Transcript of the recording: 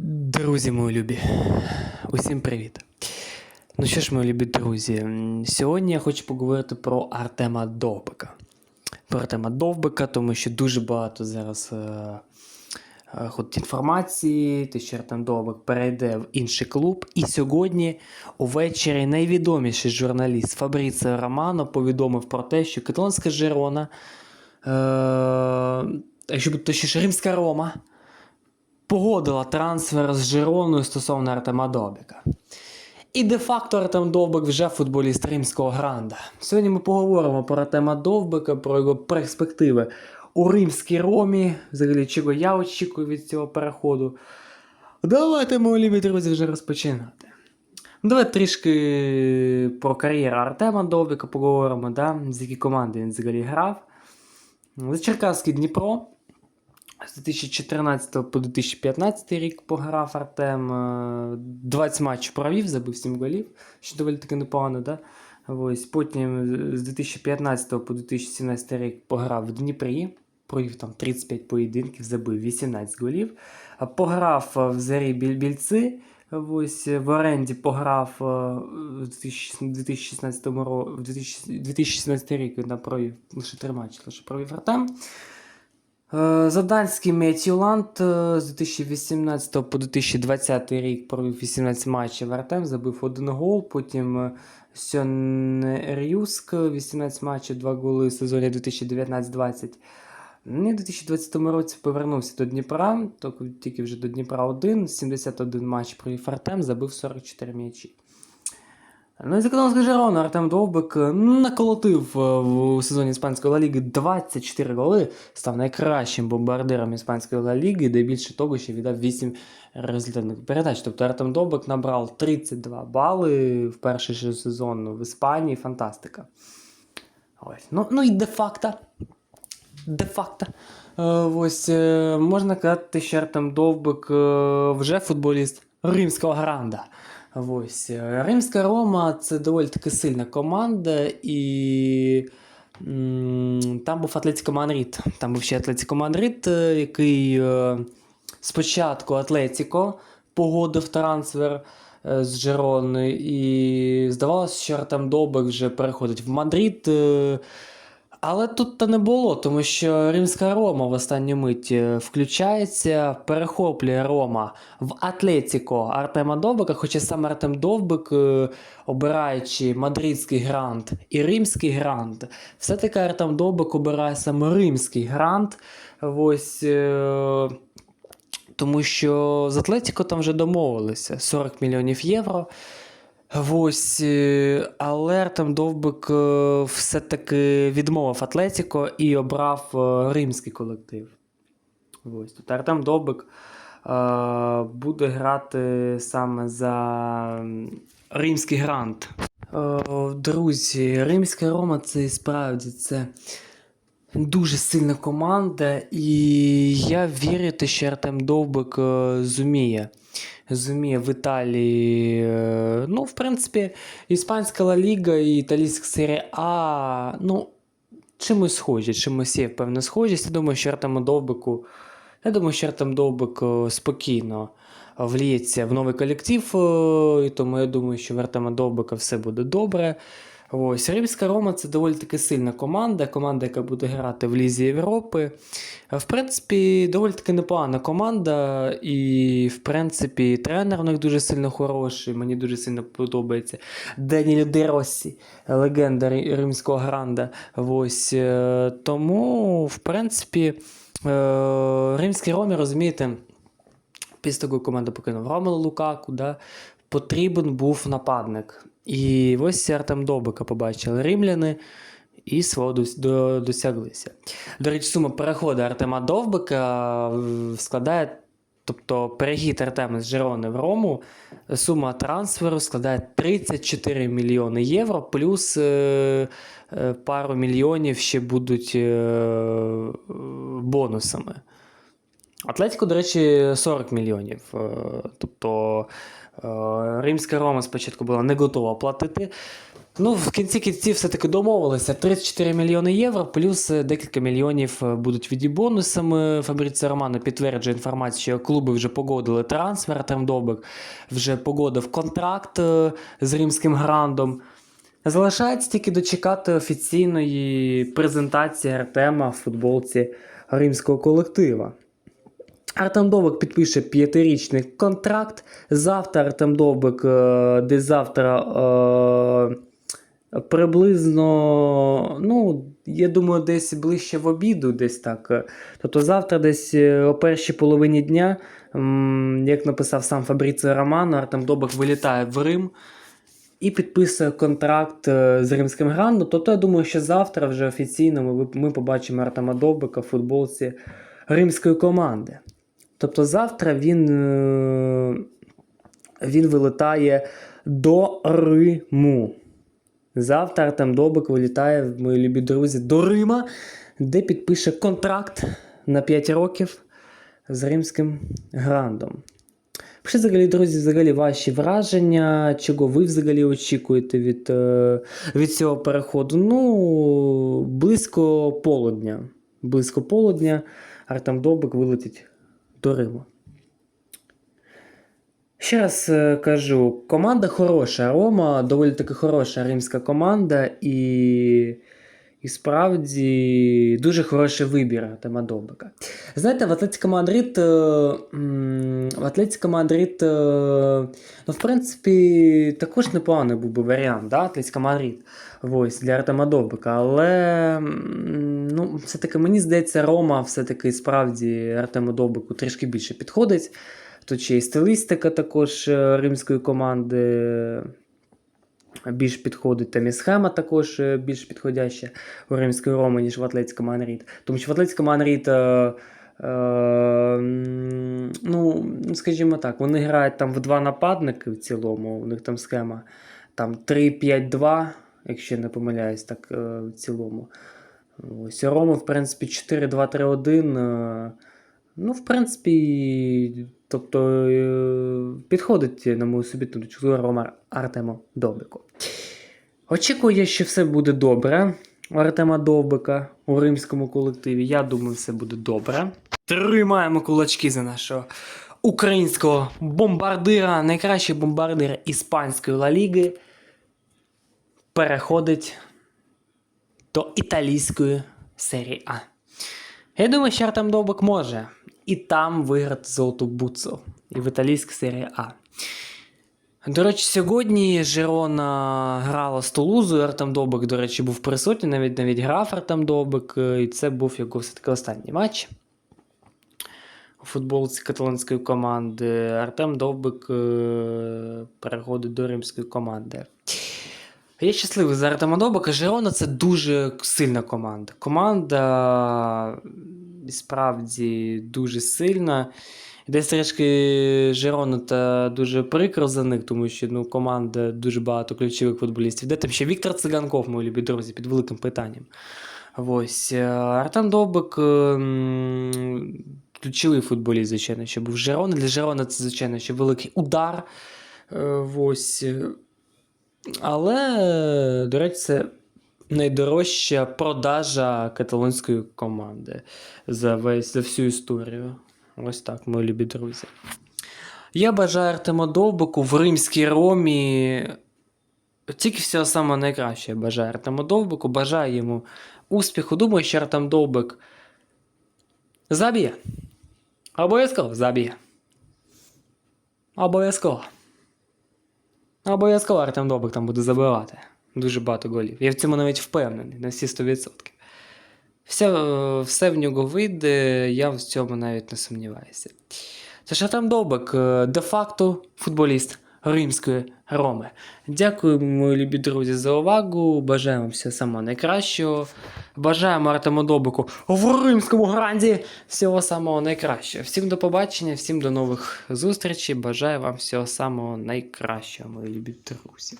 Друзі мої любі, усім привіт. Ну що ж, мої любі друзі, сьогодні я хочу поговорити про Артема Довбика. Про Артема Довбика, тому що дуже багато зараз е, е, інформації, те, що Артем Довбик перейде в інший клуб. І сьогодні увечері найвідоміший журналіст Фабріціо Романо повідомив про те, що Каталонська Жирона, е, якщо бути точніше, Римська Рома погодила трансфер з Жироною стосовно Артема Довбика. І де-факто Артем Довбик вже футболіст римського гранда. Сьогодні ми поговоримо про Артема Довбика, про його перспективи у римській ромі, взагалі, чого я очікую від цього переходу. Давайте, мої любі друзі, вже розпочинати. Ну, Давайте трішки про кар'єру Артема Довбика поговоримо, да? з які команди він взагалі грав. За Черкаський Дніпро. З 2014 по 2015 рік пограв Артем. е, 20 матчів провів, забив 7 голів, що доволі таки непогано, да? Ось, потім з 2015 по 2017 рік пограв в Дніпрі, провів там 35 поєдинків, забив 18 голів. Пограв е, в Зарі Більбільці. Ось в оренді пограв е, в 2016 році, в 2016 рік він провів лише три матчі, лише провів Артем. Е, Заданський Метюланд е, з 2018 по 2020 рік провів 18 матчів Артем, забив один гол. Потім е, Сьонрюск 18 матчів, 2 голи в сезоні 2019-20. Ну, і в 2020 році повернувся до Дніпра, тільки вже до Дніпра 1, 71 матч провів Артем, забив 44 м'ячі. Ну і за Каталонська Жирона Артем Довбик е, наколотив е, в сезоні іспанської Ла Ліги 24 голи, став найкращим бомбардиром іспанської Ла Ліги, де більше того, що віддав 8 результатних передач. Тобто Артем Довбик набрав 32 бали в перший сезон в Іспанії. Фантастика. Ось. Ну, ну і де-факто. Де-факто. Е, ось можна казати, що Артем Довбик вже футболіст римського гранда. Ось. е, Римська Рома це доволі таки сильна команда, і там був Атлетико Мадрид. Там був ще Атлетико Мадрид, е, який е, спочатку Атлетико погодив трансфер з Жерони, і здавалося, що Артем Довбик вже переходить в Мадрид. Але тут то не було, тому що Римська Рома в останню мить е, включається, перехоплює Рома в Атлетіко Артема Довбика, хоча саме Артем Довбик, е, обираючи мадридський грант і римський грант, все-таки Артем Довбик обирає саме римський грант. Ось. е, Тому що з Атлетіко там вже домовилися 40 мільйонів євро. Ось, е, але Артем Довбик е, все-таки відмовив Атлетіко і обрав е, римський колектив. Ось тут Артем Довбик буде грати саме за римський грант. Друзі, Римська Рома це справді це дуже сильна команда, і я вірю, що Артем Довбик зуміє. Зуміє в Італії. е, Ну, в принципі, іспанська Ла Ліга і італійська серія А, ну, чимось схожі, чимось є певна схожість. Я думаю, що Артему Довбику. Я думаю, що Артем Довбик е, спокійно вліється в новий колектив, е, і тому я думаю, що в Артема Довбика все буде добре. Ось Римська Рома це доволі таки сильна команда, команда, яка буде грати в Лізі Європи. В принципі, доволі таки непогана команда, і, в принципі, тренер у них дуже сильно хороший, мені дуже сильно подобається. Даніль Де Россі, легенда римського гранда. Ось, е, тому, в принципі, е, римський Ромі, розумієте, після того, як команду покинув Ромело Лукаку, да, потрібен був нападник. І ось Артем Довбика побачили римляни і свого досяглися. До речі, сума переходу Артема Довбика е, складає, тобто перехід Артема з Жерони в Рому, сума трансферу складає 34 мільйони євро, плюс е, е, пару мільйонів ще будуть е, е, бонусами. Атлетико, до речі, 40 мільйонів. Е, Тобто Римська Рома спочатку була не готова платити Ну, в кінці кінців все-таки домовилися. 34 мільйони євро, плюс е, декілька мільйонів е, будуть від бонусами. Фабріціо Романо підтверджує інформацію, що клуби вже погодили трансфер. Артем Довбик вже погодив контракт е, з римським грандом. Залишається тільки дочекати офіційної презентації Артема в футболці римського колектива. Артем Довбик підпише п'ятирічний контракт. Завтра Артем Довбик, е, десь завтра е, приблизно, ну, я думаю, десь ближче в обіду, десь так. Тобто завтра, десь е, о першій половині дня, як написав сам Фабріціо Романо, Артем Довбик вилітає в Рим і підписує контракт е, з римським грандом. Тобто, я думаю, що завтра вже офіційно ми, ми побачимо Артема Довбика в футболці римської команди. Тобто завтра він, е, він вилітає до Риму. Завтра Артем Довбик вилітає, мої любі друзі, до Рима, де підпише контракт на 5 років з римським грандом. Пишіть взагалі, друзі, взагалі ваші враження, чого ви взагалі очікуєте від, е, від цього переходу. Ну, близько полудня. Близько полудня Артем Довбик вилетить до Риму. Ще раз е, кажу, команда хороша. Рома доволі таки хороша римська команда, і, і справді дуже хороший вибір Артема Довбика. Знаєте, в Атлетико Мадрид, е, в Атлетико Мадрид, е, ну, в принципі, також непоганий був би варіант, да? Атлетико Мадрид ось, для Артема Довбика. Але ну, все-таки мені здається, Рома все-таки справді Артему Довбику трішки більше підходить. Тут ще і стилістика також е, римської команди більш підходить, там і схема також е, більш підходяща у римської Роми, ніж в Атлетико Мадрид. Тому що в Атлетико Мадрид, е, е, ну, скажімо так, вони грають там в два нападники в цілому, у них там схема там 3-5-2, якщо я не помиляюсь, так в цілому. Ось у Роми, в принципі, 4-2-3-1. Ну, в принципі, тобто е, підходить, на мою субітну точку зору Рома Артему Довбику. Очікую, що все буде добре у Артема Довбика у римському колективі. Я думаю, все буде добре. Тримаємо кулачки за нашого українського бомбардира, найкращий бомбардир іспанської Ла Ліги. Переходить до італійської серії А. Я думаю, що Артем Довбик може і там виграти золоту буцу, і в італійській серії А. До речі, сьогодні Жирона грала з Тулузою. Артем Довбик, до речі, був присутній, навіть навіть грав Артем Довбик, е, і це був його все-таки останній матч у футболці каталонської команди. Артем Довбик е, переходить до римської команди. Я щасливий за Артема Довбика. Жирона це дуже сильна команда. Команда справді дуже сильна. Десь трішки Жирону та дуже прикро за них, тому що ну, команда дуже багато ключових футболістів. Де там ще Віктор Циганков, мої любі друзі, під великим питанням. Ось. е, Артем Довбик е, ключовий футболіст, звичайно, що був Жирона. Для Жирона це, звичайно, що великий удар. Е, Ось. Але, до речі, це найдорожча продажа каталонської команди за весь за всю історію. Ось так, мої любі друзі. Я бажаю Артему Довбику в римській Ромі. Тільки всього самого найкраще бажаю Артему Довбику, бажаю йому успіху. Думаю, що Артем Довбик заб'є. Обов'язково заб'є. Обов'язково. Обов'язково Артем Добик там буде забивати. Дуже багато голів. Я в цьому навіть впевнений на всі 100%. Все, е, все в нього вийде, я в цьому навіть не сумніваюся. Це ж Артем Довбик, е, де-факто футболіст Римської Роми. Дякую, мої любі друзі, за увагу. Бажаємо всього самого найкращого. Бажаємо Артему Добику в римському гранді всього самого найкращого. Всім до побачення, всім до нових зустрічей. Бажаю вам всього самого найкращого, мої любі друзі.